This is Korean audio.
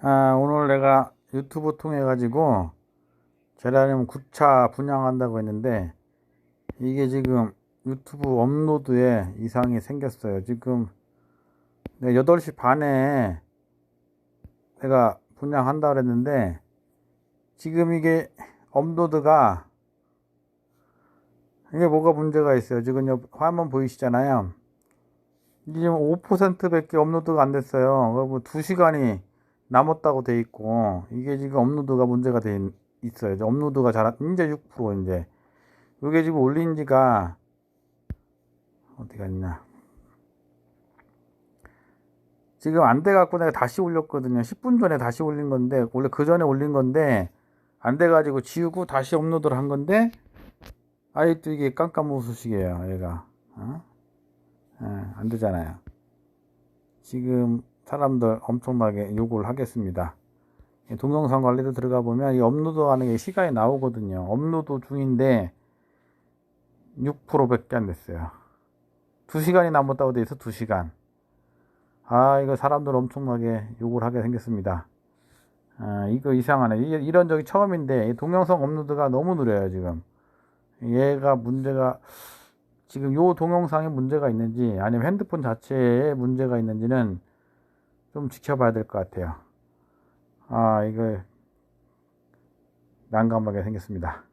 아, 오늘 내가 유튜브 통해 가지고 제라늄 9차 분양한다고 했는데 이게 지금 유튜브 업로드에 이상이 생겼어요. 지금 내가 8시 반에 내가 분양한다 그랬는데 지금 이게 업로드가 이게 뭐가 문제가 있어요. 지금 여 화면 보이시잖아요. 지금 5% 밖에 업로드가 안 됐어요. 그리고 2시간이 남았다고 돼 있고 이게 지금 업로드가 문제가 돼 있- 있어요. 이제 업로드가 잘 안- 이제 6% 이제 이게 지금 올린 지가 어디 갔냐? 지금 안 돼 갖고 내가 다시 올렸거든요. 10분 전에 다시 올린 건데 원래 그 전에 올린 건데 안 돼 가지고 지우고 다시 업로드를 한 건데 아직도 이게 깜깜무소식이에요. 얘가 어? 예, 안 되잖아요. 지금 사람들 엄청나게 욕을 하겠습니다. 이 동영상 관리로 들어가 보면 이 업로드 하는 게 시간이 나오거든요. 업로드 중인데 6%밖에 안 됐어요. 2시간이 남았다고 돼 있어 2시간. 아, 이거 사람들 엄청나게 욕을 하게 생겼습니다. 아, 이거 이상하네. 이- 이런 적이 처음인데 이 동영상 업로드가 너무 느려요, 지금. 얘가 문제가 지금 요 동영상에 문제가 있는지 아니면 핸드폰 자체에 문제가 있는지는 좀 지켜봐야 될 것 같아요. 아, 이거 난감하게 생겼습니다.